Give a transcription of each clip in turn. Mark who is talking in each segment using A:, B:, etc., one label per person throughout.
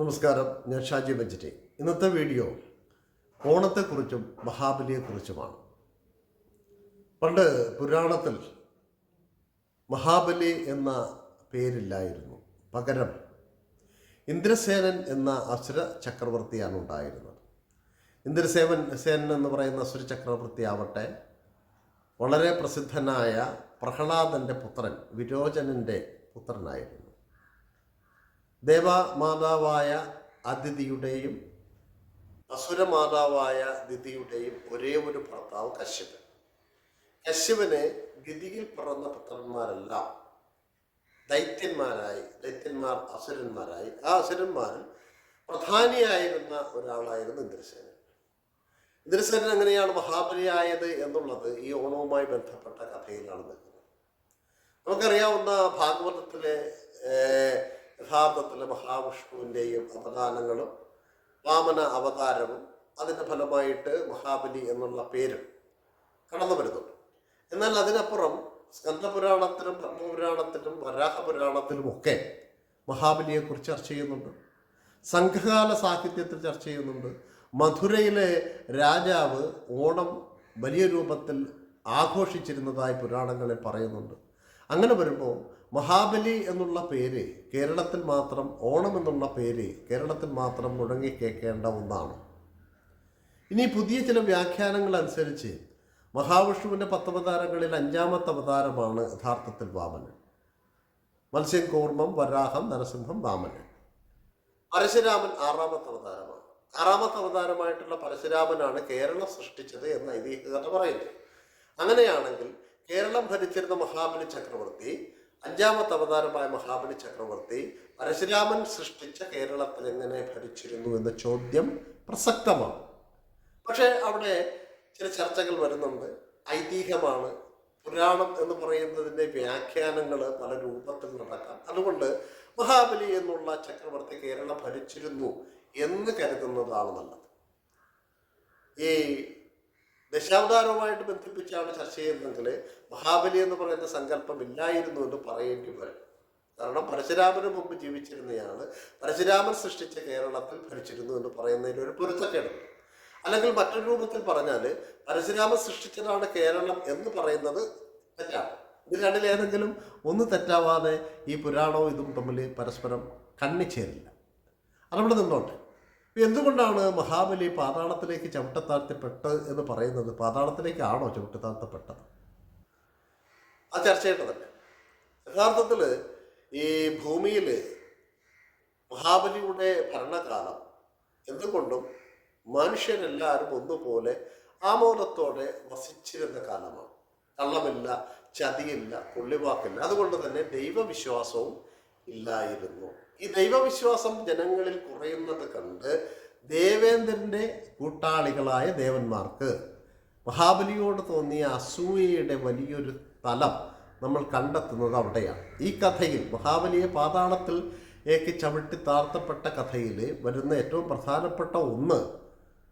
A: നമസ്കാരം ഞാൻ ഷാജി ബജറ്റി ഇന്നത്തെ വീഡിയോ ഓണത്തെക്കുറിച്ചും മഹാബലിയെക്കുറിച്ചുമാണ്. പണ്ട് പുരാണത്തിൽ മഹാബലി എന്ന പേരില്ലായിരുന്നു പകരം ഇന്ദ്രസേനൻ എന്ന അസുര ചക്രവർത്തിയാണ് ഉണ്ടായിരുന്നത്. ഇന്ദ്രസേവൻ സേനൻ എന്ന് പറയുന്ന അസുര ചക്രവർത്തി ആവട്ടെ വളരെ പ്രസിദ്ധനായ പ്രഹ്ലാദന്റെ പുത്രൻ വിരോചനന്റെ പുത്രനായിരുന്നു. ദേവമാതാവായ അതിഥിയുടെയും അസുരമാതാവായ ദിതിയുടെയും ഒരേ ഒരു ഭർത്താവ് കശ്യപൻ. കശ്യപനെ ദിതിയിൽ പിറന്ന പുത്രന്മാരെല്ലാം ദൈത്യന്മാരായി ദൈത്യന്മാർ അസുരന്മാരായി. ആ അസുരന്മാരിൽ പ്രധാനിയായിരുന്ന ഒരാളായിരുന്നു ഇന്ദ്രസേനൻ. ഇന്ദ്രസേനൻ എങ്ങനെയാണ് മഹാബലിയായത് എന്നുള്ളത് ഈ ഓണവുമായി ബന്ധപ്പെട്ട കഥയിലാണ് നിൽക്കുന്നത്. നമുക്കറിയാവുന്ന ഭാഗവതത്തിലെ യഥാർത്ഥത്തിലെ മഹാവിഷ്ണുവിന്റെയും അവദാനങ്ങളും വാമന അവതാരവും അതിന്റെ ഫലമായിട്ട് മഹാബലി എന്നുള്ള പേരും കടന്നു വരുന്നുണ്ട്. എന്നാൽ അതിനപ്പുറം സ്കന്ധപുരാണത്തിലും പത്മപുരാണത്തിലും വരാഹപുരാണത്തിലും ഒക്കെ മഹാബലിയെക്കുറിച്ച് ചർച്ച ചെയ്യുന്നുണ്ട്. സംഘകാല സാഹിത്യത്തിൽ ചർച്ച ചെയ്യുന്നുണ്ട്. മധുരയിലെ രാജാവ് ഓണം വലിയ രൂപത്തിൽ ആഘോഷിച്ചിരുന്നതായി പുരാണങ്ങളിൽ പറയുന്നുണ്ട്. അങ്ങനെ വരുമ്പോൾ മഹാബലി എന്നുള്ള പേര് കേരളത്തിൽ മാത്രം ഓണം എന്നുള്ള പേര് കേരളത്തിൽ മാത്രം മുഴങ്ങി ഒന്നാണ്. ഇനി പുതിയ ചില വ്യാഖ്യാനങ്ങൾ അനുസരിച്ച് മഹാവിഷ്ണുവിന്റെ പത്തവതാരങ്ങളിൽ അഞ്ചാമത്തെ അവതാരമാണ് യഥാർത്ഥത്തിൽ വാമനൻ. മത്സ്യം കൂർമ്മം വരാഹം നരസിംഹം വാമനൻ. പരശുരാമൻ ആറാമത്തെ അവതാരമാണ്. ആറാമത്തെ അവതാരമായിട്ടുള്ള പരശുരാമനാണ് കേരളം സൃഷ്ടിച്ചത് എന്ന് ഐതിഹ്യകഥ പറയുന്നു. അങ്ങനെയാണെങ്കിൽ കേരളം ഭരിച്ചിരുന്ന മഹാബലി ചക്രവർത്തി അഞ്ചാമത്തെ അവതാരമായ മഹാബലി ചക്രവർത്തി പരശുരാമൻ സൃഷ്ടിച്ച കേരളത്തിൽ എങ്ങനെ ഭരിച്ചിരുന്നു എന്ന ചോദ്യം പ്രസക്തമാണ്. പക്ഷേ അവിടെ ചില ചർച്ചകൾ വരുന്നുണ്ട്. ഐതിഹ്യമാണ്. പുരാണം എന്ന് പറയുന്നതിന്റെ വ്യാഖ്യാനങ്ങൾ പല രൂപത്തിൽ നടക്കാം. അതുകൊണ്ട് മഹാബലി എന്നുള്ള ചക്രവർത്തി കേരളം ഭരിച്ചിരുന്നു എന്ന് കരുതുന്നതാണ് നല്ലത്. ഈ ദശാവതാരവുമായിട്ട് ബന്ധിപ്പിച്ചാണ് ചർച്ച ചെയ്യുന്നതെങ്കിൽ മഹാബലി എന്ന് പറയുന്ന സങ്കല്പം ഇല്ലായിരുന്നു എന്ന് പറയേണ്ടി വരും. കാരണം പരശുരാമന് മുമ്പ് ജീവിച്ചിരുന്നയാണ് പരശുരാമൻ സൃഷ്ടിച്ച കേരളത്തിൽ ഭരിച്ചിരുന്നു എന്ന് പറയുന്നതിൽ ഒരു പൊരുത്തക്കേടുണ്ട്. അല്ലെങ്കിൽ മറ്റൊരു രൂപത്തിൽ പറഞ്ഞാൽ പരശുരാമൻ സൃഷ്ടിച്ചതാണ് കേരളം എന്ന് പറയുന്നത് തെറ്റാണ്. ഇത് രണ്ടിലേതെങ്കിലും ഒന്ന് തെറ്റാവാതെ ഈ പുരാണവും ഇതും തമ്മിൽ പരസ്പരം കണ്ണിച്ചേരില്ല. അതവിടെ നിന്നോട്ടെ. എന്തുകൊണ്ടാണ് മഹാബലി പാതാളത്തിലേക്ക് ചവിട്ടത്താഴ്ത്തപ്പെട്ടത് എന്ന് പറയുന്നത്? പാതാളത്തിലേക്കാണോ ചവിട്ടത്താഴ്ത്തപ്പെട്ടത്? ആ ചർച്ചയായിട്ട് തന്നെ യഥാർത്ഥത്തിൽ ഈ ഭൂമിയിൽ മഹാബലിയുടെ ഭരണകാലം എന്തുകൊണ്ടും മനുഷ്യരെല്ലാവരും ഒന്നുപോലെ ആമോദത്തോടെ വസിച്ചിരുന്ന കാലമാണ്. കള്ളമില്ല ചതിയില്ല പുള്ളിവാക്കില്ല അതുകൊണ്ട് തന്നെ ദൈവവിശ്വാസവും ഇല്ലായിരുന്നു. ഈ ദൈവവിശ്വാസം ജനങ്ങളിൽ കുറയുന്നത് കണ്ട് ദേവേന്ദ്രന്റെ കൂട്ടാളികളായ ദേവന്മാർക്ക് മഹാബലിയോട് തോന്നിയ അസൂയയുടെ വലിയൊരു തലം നമ്മൾ കണ്ടെത്തുന്നത് അവിടെയാണ്. ഈ കഥയിൽ മഹാബലിയെ പാതാളത്തിൽ ഏക്ക് ചവിട്ടി താർത്തപ്പെട്ട കഥയിൽ വരുന്ന ഏറ്റവും പ്രധാനപ്പെട്ട ഒന്ന്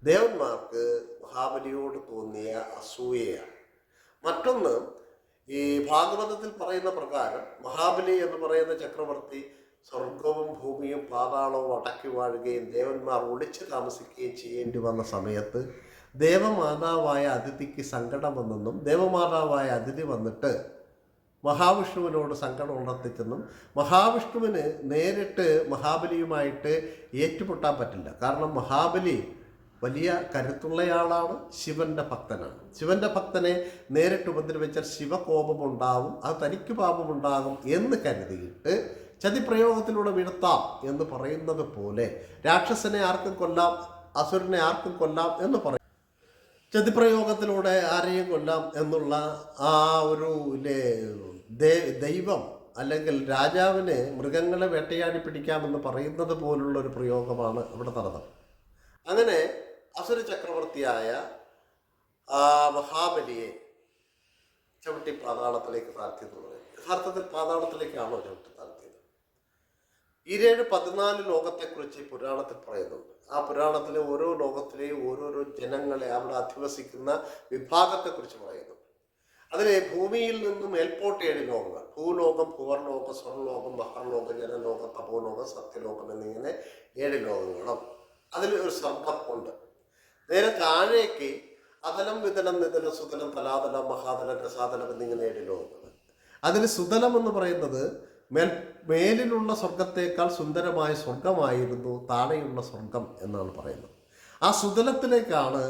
A: ദേവന്മാർക്ക് മഹാബലിയോട് തോന്നിയ അസൂയയാണ്. മറ്റൊന്ന് ഈ ഭാഗവതത്തിൽ പറയുന്ന പ്രകാരം മഹാബലി എന്ന് പറയുന്ന ചക്രവർത്തി സ്വർഗവും ഭൂമിയും പാതാളവും അടക്കി വാഴുകയും ദേവന്മാർ ഒളിച്ചു താമസിക്കുകയും ചെയ്യേണ്ടി വന്ന സമയത്ത് ദേവമാതാവായ അതിഥിക്ക് സങ്കടം വന്നെന്നും ദേവമാതാവായ അതിഥി വന്നിട്ട് മഹാവിഷ്ണുവിനോട് സങ്കടം ഉണർത്തിച്ചെന്നും മഹാവിഷ്ണുവിന് നേരിട്ട് മഹാബലിയുമായിട്ട് ഏറ്റുമുട്ടാൻ പറ്റില്ല. കാരണം മഹാബലി വലിയ കരുത്തുള്ളയാളാണ് ശിവന്റെ ഭക്തനാണ്. ശിവന്റെ ഭക്തനെ നേരിട്ട് ഉപദ്രവിച്ചാൽ ശിവകോപമുണ്ടാവും അത് തനിക്ക് പാപമുണ്ടാകും എന്ന് കരുതിയിട്ട് ചതിപ്രയോഗത്തിലൂടെ വീഴ്ത്താം എന്ന് പറയുന്നത് പോലെ രാക്ഷസനെ ആർക്കും കൊല്ലാം അസുരനെ ആർക്കും കൊല്ലാം എന്ന് പറയും. ചതിപ്രയോഗത്തിലൂടെ ആരെയും കൊല്ലാം എന്നുള്ള ആ ഒരു ദൈവം അല്ലെങ്കിൽ രാജാവിന് മൃഗങ്ങളെ വേട്ടയാടി പിടിക്കാമെന്ന് പറയുന്നത് പോലുള്ള ഒരു പ്രയോഗമാണ് ഇവിടെ നടന്നത്. അങ്ങനെ അസുര ചക്രവർത്തിയായ മഹാബലിയെ ചവിട്ടി പാതാളത്തിലേക്ക് താഴ്ത്തിയെന്ന് പറയും യഥാർത്ഥത്തിൽ പാതാളത്തിലേക്കാണോ ചവിട്ടി താഴ്ത്തിയത്? ഇരേഴ് പതിനാല് ലോകത്തെക്കുറിച്ച് പുരാണത്തിൽ പറയുന്നുണ്ട്. ആ പുരാണത്തിലെ ഓരോ ലോകത്തിലെയും ഓരോരോ ജനങ്ങളെ അവിടെ അധിവസിക്കുന്ന വിഭാഗത്തെക്കുറിച്ച് പറയുന്നു. അതിലെ ഭൂമിയിൽ നിന്നും മേൽപോട്ട് ഏഴ് ലോകങ്ങൾ. ഭൂലോകം ഭുവർലോകം സ്വർലോകം മഹർലോകം ജനലോകം തപോലോകം സത്യലോകം എന്നിങ്ങനെ ഏഴ് ലോകങ്ങളും. അതിൽ ഒരു സർഗം ഉണ്ട്. നേരെ താഴേക്ക് അതലം വിതലം നിതലം സുതലം തലാതലം മഹാതലം രസാതലം എന്നിങ്ങനെ ഏഴ് ലോകങ്ങൾ. അതിൽ സുതലം എന്ന് പറയുന്നത് മേൽ മേലിലുള്ള സ്വർഗത്തേക്കാൾ സുന്ദരമായ സ്വർഗമായിരുന്നു താഴെയുള്ള സ്വർഗം എന്നാണ് പറയുന്നത്. ആ സുതലത്തിലേക്കാണ്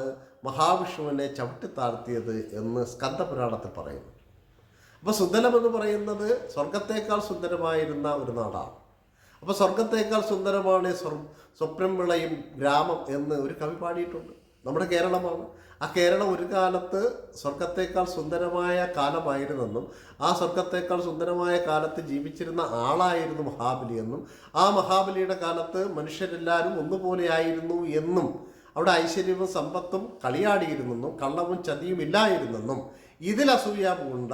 A: മഹാവിഷ്ണുവിനെ ചവിട്ടി താഴ്ത്തിയത് എന്ന് സ്കന്ധപുരാണത്തിൽ പറയുന്നു. അപ്പോൾ സുതലം എന്ന് പറയുന്നത് സ്വർഗത്തേക്കാൾ സുന്ദരമായിരുന്ന ഒരു നാടാണ്. അപ്പോൾ സ്വർഗത്തേക്കാൾ സുന്ദരമാണ് സ്വർ സ്വപ്നം വിളയും ഗ്രാമം എന്ന് ഒരു കവി പാടിയിട്ടുണ്ട്. നമ്മുടെ കേരളമാണ്. ആ കേരളം ഒരു കാലത്ത് സ്വർഗത്തേക്കാൾ സുന്ദരമായ കാലമായിരുന്നെന്നും ആ സ്വർഗത്തേക്കാൾ സുന്ദരമായ കാലത്ത് ജീവിച്ചിരുന്ന ആളായിരുന്നു മഹാബലി എന്നും ആ മഹാബലിയുടെ കാലത്ത് മനുഷ്യരെല്ലാവരും ഒന്നുപോലെയായിരുന്നു എന്നും അവിടെ ഐശ്വര്യവും സമ്പത്തും കളിയാടിയിരുന്നെന്നും കള്ളവും ചതിയും ഇല്ലായിരുന്നെന്നും ഇതിൽ അസൂയ പൂണ്ട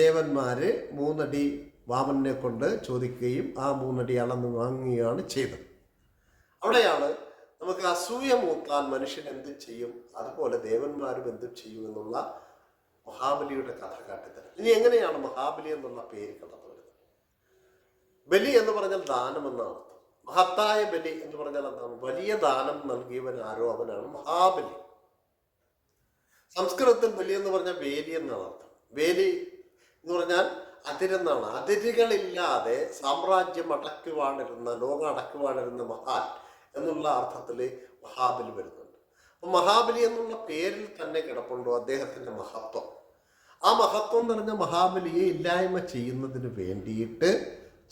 A: ദേവന്മാര് മൂന്നടി വാമനെ കൊണ്ട് ചോദിക്കുകയും ആ മൂന്നടി അളന്ന് വാങ്ങുകയാണ് ചെയ്തത്. അവിടെയാണ് നമുക്ക് അസൂയ മൂത്താൽ മനുഷ്യൻ എന്ത് ചെയ്യും? അതുപോലെ ദേവന്മാരും എന്ത് ചെയ്യും എന്നുള്ള മഹാബലിയുടെ കഥ കാട്ടിത്തരാം. ഇനി എങ്ങനെയാണ് മഹാബലി എന്നുള്ള പേര് കടന്നു വരുന്നത്? ബലി എന്ന് പറഞ്ഞാൽ ദാനം എന്നാണ് അർത്ഥം. മഹത്തായ ബലി എന്ന് പറഞ്ഞാൽ എന്താണ്? വലിയ ദാനം നൽകിയവൻ ആരോ അവനാണ് മഹാബലി. സംസ്കൃതത്തിൽ ബലി എന്ന് പറഞ്ഞാൽ വേലി എന്നാണ് അർത്ഥം. വേലി എന്ന് പറഞ്ഞാൽ അതിരെന്നാണ് അതിരുകളില്ലാതെ സാമ്രാജ്യം അടക്കുവാണിരുന്ന ലോകം അടക്കുവാണിരുന്ന മഹാൻ എന്നുള്ള അർത്ഥത്തിൽ മഹാബലി വരുന്നുണ്ട്. അപ്പം മഹാബലി എന്നുള്ള പേരിൽ തന്നെ കിടപ്പുണ്ടോ അദ്ദേഹത്തിന്റെ മഹത്വം? ആ മഹത്വം നിറഞ്ഞ മഹാബലിയെ ഇല്ലായ്മ ചെയ്യുന്നതിന് വേണ്ടിയിട്ട്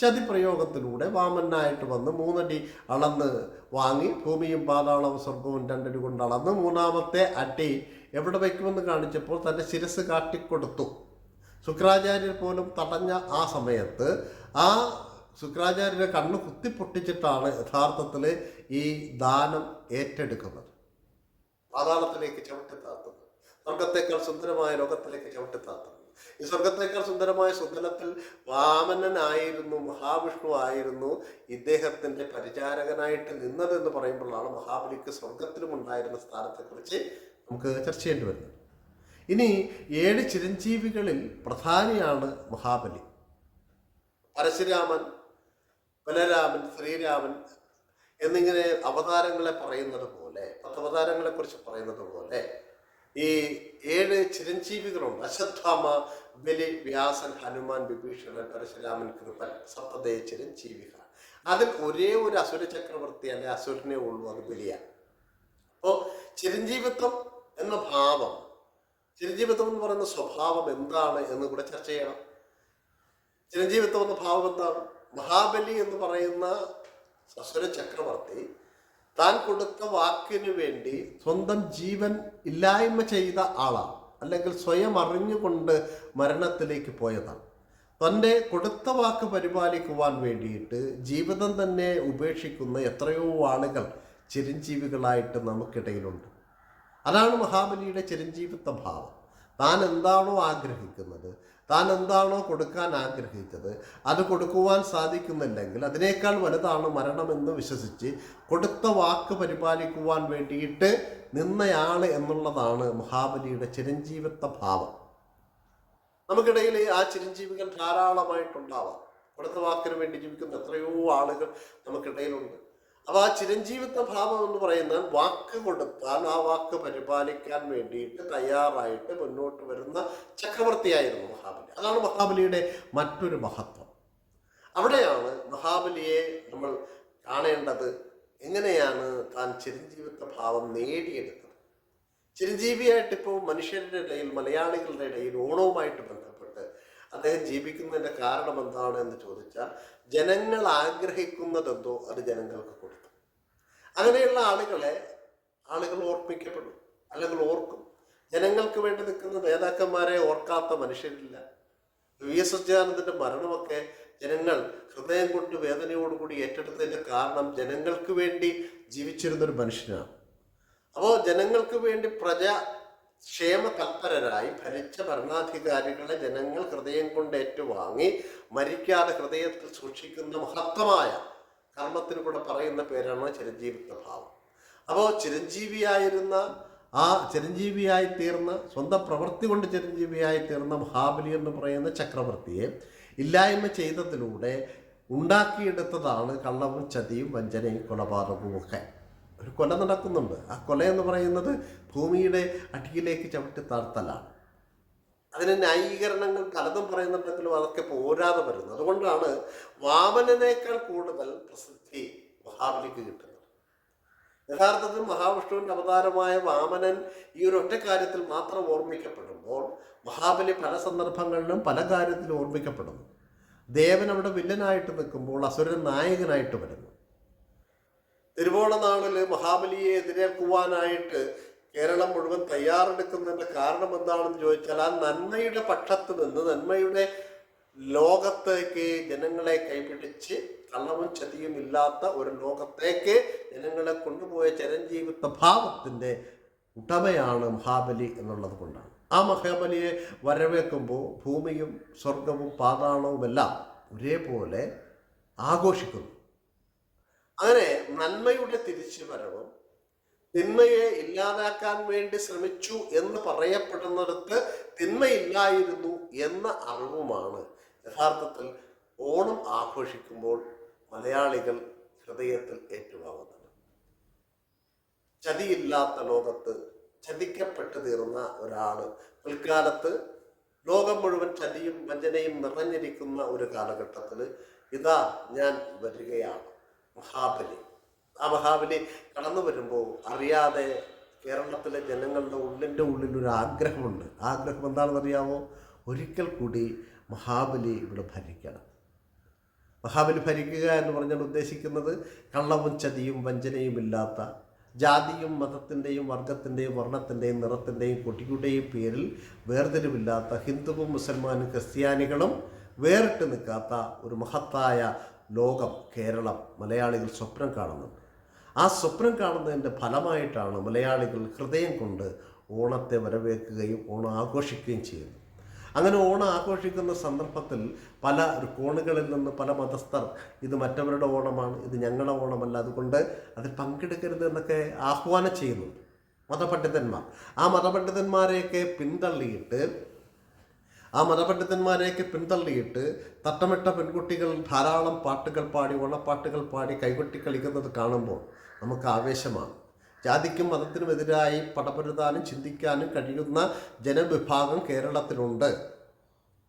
A: ചതിപ്രയോഗത്തിലൂടെ വാമനായിട്ട് വന്ന് മൂന്നടി അളന്ന് വാങ്ങി ഭൂമിയും പാതാളവും സ്വർഗവും രണ്ടടി കൊണ്ട് അളന്ന് മൂന്നാമത്തെ അടി എവിടെ വയ്ക്കുമെന്ന് കാണിച്ചപ്പോൾ തന്റെ ശിരസ് കാട്ടിക്കൊടുത്തു. ശുക്രാചാര്യർ പോലും തടഞ്ഞ ആ സമയത്ത് ആ ശുക്രാചാര്യരെ കണ്ണ് കുത്തി കുത്തിപ്പൊട്ടിച്ചിട്ടാണ് യഥാർത്ഥത്തിൽ ഈ ദാനം ഏറ്റെടുക്കുന്നത്. പാതാളത്തിലേക്ക് ചവിട്ടിത്താത്തുന്നത്. സ്വർഗത്തേക്കാൾ സുന്ദരമായ ലോകത്തിലേക്ക് ചവിട്ടിത്താത്തുന്നത്. ഈ സ്വർഗത്തേക്കാൾ സുന്ദരമായ സുന്ദരത്തിൽ വാമനനായിരുന്നു മഹാവിഷ്ണു ആയിരുന്നു ഇദ്ദേഹത്തിന്റെ പരിചാരകനായിട്ട് നിന്നത് എന്ന് പറയുമ്പോഴാണ് മഹാബലിക്ക് സ്വർഗത്തിലും ഉണ്ടായിരുന്ന സ്ഥാനത്തെക്കുറിച്ച് നമുക്ക് ചർച്ച ചെയ്യേണ്ടി വരുന്നത്. ഇനി ഏഴ് ചിരഞ്ജീവികളിൽ പ്രധാനിയാണ് മഹാബലി. പരശുരാമൻ ബലരാമൻ ശ്രീരാമൻ എന്നിങ്ങനെ അവതാരങ്ങളെ പറയുന്നത് പോലെ പത്തവതാരങ്ങളെ കുറിച്ച് പറയുന്നത് പോലെ ഈ ഏഴ് ചിരഞ്ജീവികളുണ്ട്. അശ്വത്ഥാമ ബലി വ്യാസൻ ഹനുമാൻ വിഭീഷണൻ പരശുരാമൻ കൃപൻ സപ്തദേ ചിരഞ്ജീവികൾ. അതിൽ ഒരേ ഒരു അസുര ചക്രവർത്തി അല്ലെ അസുരനെ ഉള്ളൂ അത് ബലിയാണ് അപ്പോൾ ചിരഞ്ജീവിത്വം എന്ന ഭാവം ചിരഞ്ജീവിത്വം എന്ന് പറയുന്ന സ്വഭാവം എന്താണ് എന്ന് കൂടെ ചർച്ച ചെയ്യണം. ചിരഞ്ജീവിത്വം എന്ന ഭാവം എന്താണ്? മഹാബലി എന്ന് പറയുന്ന അസുര ചക്രവർത്തി താൻ കൊടുത്ത വാക്കിനു വേണ്ടി സ്വന്തം ജീവൻ ഇല്ലായ്മ ചെയ്ത ആളാണ്. അല്ലെങ്കിൽ സ്വയം അറിഞ്ഞുകൊണ്ട് മരണത്തിലേക്ക് പോയതാണ്. തന്റെ കൊടുത്ത വാക്ക് പരിപാലിക്കുവാൻ വേണ്ടിയിട്ട് ജീവിതം തന്നെ ഉപേക്ഷിക്കുന്ന എത്രയോ ആളുകൾ ചിരഞ്ജീവികളായിട്ട് നമുക്കിടയിലുണ്ട്. അതാണ് മഹാബലിയുടെ ചിരഞ്ജീവിത്വ ഭാവം. താൻ എന്താണോ ആഗ്രഹിക്കുന്നത് താൻ എന്താണോ കൊടുക്കാൻ ആഗ്രഹിച്ചത് അത് കൊടുക്കുവാൻ സാധിക്കുന്നില്ലെങ്കിൽ അതിനേക്കാൾ വലുതാണ് മരണമെന്ന് വിശ്വസിച്ച് കൊടുത്ത വാക്ക് പരിപാലിക്കുവാൻ വേണ്ടിയിട്ട് നിന്നയാൾ എന്നുള്ളതാണ് മഹാബലിയുടെ ചിരഞ്ജീവിത്വ ഭാവം. നമുക്കിടയിൽ ആ ചിരഞ്ജീവികൾ ധാരാളമായിട്ടുണ്ടാവാം. കൊടുത്ത വാക്കിന് വേണ്ടി ജീവിക്കുന്ന എത്രയോ ആളുകൾ നമുക്കിടയിലുണ്ട്. അപ്പോൾ ആ ചിരഞ്ജീവിത്വ ഭാവം എന്ന് പറയുന്നത് വാക്ക് കൊടുത്താൽ ആ വാക്ക് പരിപാലിക്കാൻ വേണ്ടിയിട്ട് തയ്യാറായിട്ട് മുന്നോട്ട് വരുന്ന ചക്രവർത്തിയായിരുന്നു മഹാബലി. അതാണ് മഹാബലിയുടെ മറ്റൊരു മഹത്വം. അവിടെയാണ് മഹാബലിയെ നമ്മൾ കാണേണ്ടത് എങ്ങനെയാണ് താൻ ചിരഞ്ജീവിത്വ ഭാവം നേടിയെടുത്തത്. ചിരഞ്ജീവിയായിട്ട് ഇപ്പോൾ മനുഷ്യരുടെ ഇടയിൽ മലയാളികളുടെ ഇടയിൽ ഓണവുമായിട്ട് അദ്ദേഹം ജീവിക്കുന്നതിന്റെ കാരണം എന്താണ് എന്ന് ചോദിച്ചാൽ ജനങ്ങൾ ആഗ്രഹിക്കുന്നതെന്തോ അത് ജനങ്ങൾക്ക് കൊടുത്തു അങ്ങനെയുള്ള ആളുകളെ ആളുകൾ ഓർപ്പിക്കപ്പെടും അല്ലെങ്കിൽ ഓർക്കും. ജനങ്ങൾക്ക് വേണ്ടി നിൽക്കുന്ന നേതാക്കന്മാരെ ഓർക്കാത്ത മനുഷ്യരില്ല. വി എസ് അച്യുതാനന്ദന്റെ മരണമൊക്കെ ജനങ്ങൾ ഹൃദയം കൊണ്ട് വേദനയോടുകൂടി ഏറ്റെടുത്തതിന്റെ കാരണം ജനങ്ങൾക്ക് വേണ്ടി ജീവിച്ചിരുന്നൊരു മനുഷ്യനാണ്. അപ്പോൾ ജനങ്ങൾക്ക് വേണ്ടി പ്രജ ക്ഷേമ തൽപരരായി ഭരിച്ച ഭരണാധികാരികളെ ജനങ്ങൾ ഹൃദയം കൊണ്ട് ഏറ്റുവാങ്ങി മരിക്കാതെ ഹൃദയത്തിൽ സൂക്ഷിക്കുന്ന മഹത്തമായ കർമ്മത്തിന് കൂടെ പറയുന്ന പേരാണ് ചിരഞ്ജീവിത്വ ഭാവം. അപ്പോൾ ചിരഞ്ജീവിയായിരുന്ന ആ ചിരഞ്ജീവിയായി തീർന്ന സ്വന്തം പ്രവൃത്തി കൊണ്ട് ചിരഞ്ജീവിയായി തീർന്ന മഹാബലി എന്ന് പറയുന്ന ചക്രവർത്തിയെ ഇല്ലായ്മ ചെയ്തതിലൂടെ ഉണ്ടാക്കിയെടുത്തതാണ് കള്ളവും ചതിയും വഞ്ചനയും കൊലപാതകവും ഒക്കെ. ഒരു കൊല നടക്കുന്നുണ്ട്. ആ കൊല എന്ന് പറയുന്നത് ഭൂമിയുടെ അടിയിലേക്ക് ചവിട്ടി താഴ്ത്തലാണ്. അതിന് ന്യായീകരണങ്ങൾ പലതും പറയുന്നുണ്ടെങ്കിലും അതൊക്കെ പോരാതെ വരുന്നു. അതുകൊണ്ടാണ് വാമനനേക്കാൾ കൂടുതൽ പ്രസിദ്ധി മഹാബലിക്ക് കിട്ടുന്നത്. യഥാർത്ഥത്തിൽ മഹാവിഷ്ണുവിന്റെ അവതാരമായ വാമനൻ ഈ ഒരു ഒറ്റ കാര്യത്തിൽ മാത്രം ഓർമ്മിക്കപ്പെടുമ്പോൾ മഹാബലി പല സന്ദർഭങ്ങളിലും പല കാര്യത്തിലും ഓർമ്മിക്കപ്പെടുന്നു. ദേവൻ അവിടെ വില്ലനായിട്ട് നിൽക്കുമ്പോൾ അസുരൻ നായകനായിട്ട് വരുന്നു. തിരുവോണ നാളിൽ മഹാബലിയെ എതിരേക്കുവാനായിട്ട് കേരളം മുഴുവൻ തയ്യാറെടുക്കുന്നതിന്റെ കാരണം എന്താണെന്ന് ചോദിച്ചാൽ ആ നന്മയുടെ പക്ഷത്ത് നിന്ന് നന്മയുടെ ലോകത്തേക്ക് ജനങ്ങളെ കൈപിടിച്ച് കള്ളവും ചതിയും ഇല്ലാത്ത ഒരു ലോകത്തേക്ക് ജനങ്ങളെ കൊണ്ടുപോയ ചിരഞ്ജീവിത്വ ഭാവത്തിന്റെ ഉടമയാണ് മഹാബലി എന്നുള്ളത് കൊണ്ടാണ്. ആ മഹാബലിയെ വരവേൽക്കുമ്പോൾ ഭൂമിയും സ്വർഗവും പാതാളവുമെല്ലാം ഒരേപോലെ ആഘോഷിക്കുന്നു. അങ്ങനെ നന്മയുടെ തിരിച്ചു തിരിച്ചുവരവും തിന്മയെ ഇല്ലാതാക്കാൻ വേണ്ടി ശ്രമിച്ചു എന്ന് പറയപ്പെടുന്നിടത്ത് തിന്മയില്ലായിരുന്നു എന്ന അറിവുമാണ്. യഥാർത്ഥത്തിൽ ഓണം ആഘോഷിക്കുമ്പോൾ മലയാളികൾ ഹൃദയത്തിൽ ഏറ്റുവാങ്ങുന്നത്. ചതിയില്ലാത്ത ലോകത്ത് ചതിക്കപ്പെട്ടു തീർന്ന ഒരാൾ പിൽക്കാലത്ത് ലോകം മുഴുവൻ ചതിയും വഞ്ചനയും നിറഞ്ഞിരിക്കുന്ന ഒരു കാലഘട്ടത്തിൽ ഇതാ ഞാൻ വരികയാണ്. മഹാബലി. ആ മഹാബലി കടന്നു വരുമ്പോൾ അറിയാതെ കേരളത്തിലെ ജനങ്ങളുടെ ഉള്ളിന്റെ ഉള്ളിൽ ഒരു ആഗ്രഹമുണ്ട്. ആഗ്രഹം എന്താണെന്ന് അറിയാമോ ഒരിക്കൽ കൂടി മഹാബലി ഇവിടെ ഭരിക്കണം. മഹാബലി ഭരിക്കുക എന്ന് പറഞ്ഞാൽ ഉദ്ദേശിക്കുന്നത് കള്ളവും ചതിയും വഞ്ചനയും ഇല്ലാത്ത ജാതിയും മതത്തിന്റെയും വർഗത്തിന്റെയും വർണത്തിന്റെയും നിറത്തിന്റെയും കുട്ടിയുടെയും പേരിൽ വേർതിരിവില്ലാത്ത ഹിന്ദുവും മുസൽമാനും ക്രിസ്ത്യാനികളും വേറിട്ട് നിൽക്കാത്ത ഒരു മഹത്തായ ലോകം കേരളം മലയാളികൾ സ്വപ്നം കാണുന്നു. ആ സ്വപ്നം കാണുന്നതിന്റെ ഫലമായിട്ടാണ് മലയാളികൾ ഹൃദയം കൊണ്ട് ഓണത്തെ വരവേൽക്കുകയും ഓണം ആഘോഷിക്കുകയും ചെയ്യുന്നു അങ്ങനെ ഓണം ആഘോഷിക്കുന്ന സന്ദർഭത്തിൽ പല കോണുകളിൽ നിന്ന് പല മതസ്ഥർ ഇത് മറ്റവരുടെ ഓണമാണ് ഇത് ഞങ്ങളുടെ ഓണമല്ല അതുകൊണ്ട് അതിൽ പങ്കെടുക്കരുത് എന്നൊക്കെ ആഹ്വാനം ചെയ്യുന്നു മതപണ്ഡിതന്മാർ. ആ മതപണ്ഡിതന്മാരെയൊക്കെ പിന്തള്ളിയിട്ട് ആ മതപണ്ഡിതന്മാരെയൊക്കെ പിന്തള്ളിയിട്ട് തട്ടമിട്ട പെൺകുട്ടികൾ ധാരാളം പാട്ടുകൾ പാടി ഓണപ്പാട്ടുകൾ പാടി കൈകൊട്ടി കളിക്കുന്നത് കാണുമ്പോൾ നമുക്ക് ആവേശമാണ്. ജാതിക്കും മതത്തിനുമെതിരായി പടപൊരുതാനും ചിന്തിക്കാനും കഴിയുന്ന ജനവിഭാഗം കേരളത്തിലുണ്ട്.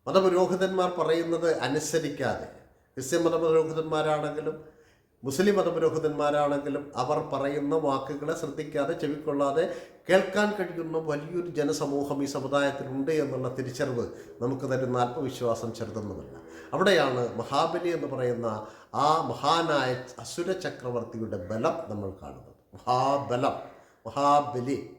A: മതപുരോഹിതന്മാർ പറയുന്നത് അനുസരിക്കാതെ ക്രിസ്ത്യൻ മതപുരോഹിതന്മാരാണെങ്കിലും മുസ്ലിം മതപുരോഹിതന്മാരാണെങ്കിലും അവർ പറയുന്ന വാക്കുകളെ ശ്രദ്ധിക്കാതെ ചെവിക്കൊള്ളാതെ കേൾക്കാൻ കഴിയുന്ന വലിയൊരു ജനസമൂഹം ഈ സമുദായത്തിലുണ്ട് എന്നുള്ള തിരിച്ചറിവ് നമുക്ക് തരുന്ന ആത്മവിശ്വാസം ചെറുതൊന്നുമല്ല. അവിടെയാണ് മഹാബലി എന്ന് പറയുന്ന ആ മഹാനായ അസുര ചക്രവർത്തിയുടെ ബലം നമ്മൾ കാണുന്നത്. മഹാബലം മഹാബലി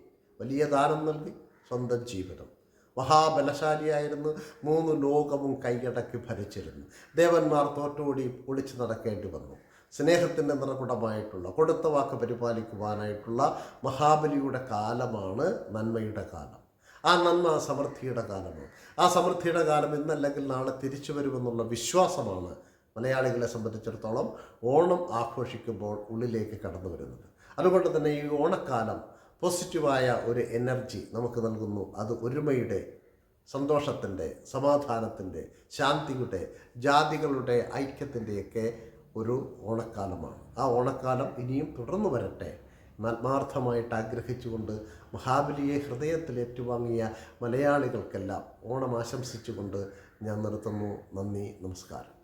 A: വലിയ ദാനം നൽകി സ്വന്തം ജീവിതം. മഹാബലശാലിയായിരുന്നു മൂന്ന് ലോകവും കൈയടക്കി ഭരിച്ചിരുന്നു. ദേവന്മാർ തോറ്റോടി ഒളിച്ചു നടക്കേണ്ടി വന്നു. സ്നേഹത്തിന്റെ നിറകുടമായിട്ടുള്ള കൊടുത്ത വാക്ക് പരിപാലിക്കുവാനായിട്ടുള്ള മഹാബലിയുടെ കാലമാണ് നന്മയുടെ കാലം. ആ നന്മ ആ സമൃദ്ധിയുടെ കാലമാണ്. ആ സമൃദ്ധിയുടെ കാലം ഇന്നല്ലെങ്കിൽ നാളെ തിരിച്ചു വരുമെന്നുള്ള വിശ്വാസമാണ് മലയാളികളെ സംബന്ധിച്ചിടത്തോളം ഓണം ആഘോഷിക്കുമ്പോൾ ഉള്ളിലേക്ക് കടന്നു വരുന്നത്. അതുകൊണ്ട് തന്നെ ഈ ഓണക്കാലം പോസിറ്റീവായ ഒരു എനർജി നമുക്ക് നൽകുന്നു. അത് ഒരുമയുടെ സന്തോഷത്തിന്റെ സമാധാനത്തിന്റെ ശാന്തിയുടെ ജാതികളുടെ ഐക്യത്തിന്റെയൊക്കെ ഒരു ഓണക്കാലമാണ്. ആ ഓണക്കാലം ഇനിയും തുടർന്നു വരട്ടെ. ആത്മാർത്ഥമായിട്ട് ആഗ്രഹിച്ചുകൊണ്ട് മഹാബലിയെ ഹൃദയത്തിൽ ഏറ്റുവാങ്ങിയ മലയാളികൾക്കെല്ലാം ഓണം ആശംസിച്ചുകൊണ്ട് ഞാൻ നിർത്തുന്നു. നന്ദി നമസ്കാരം.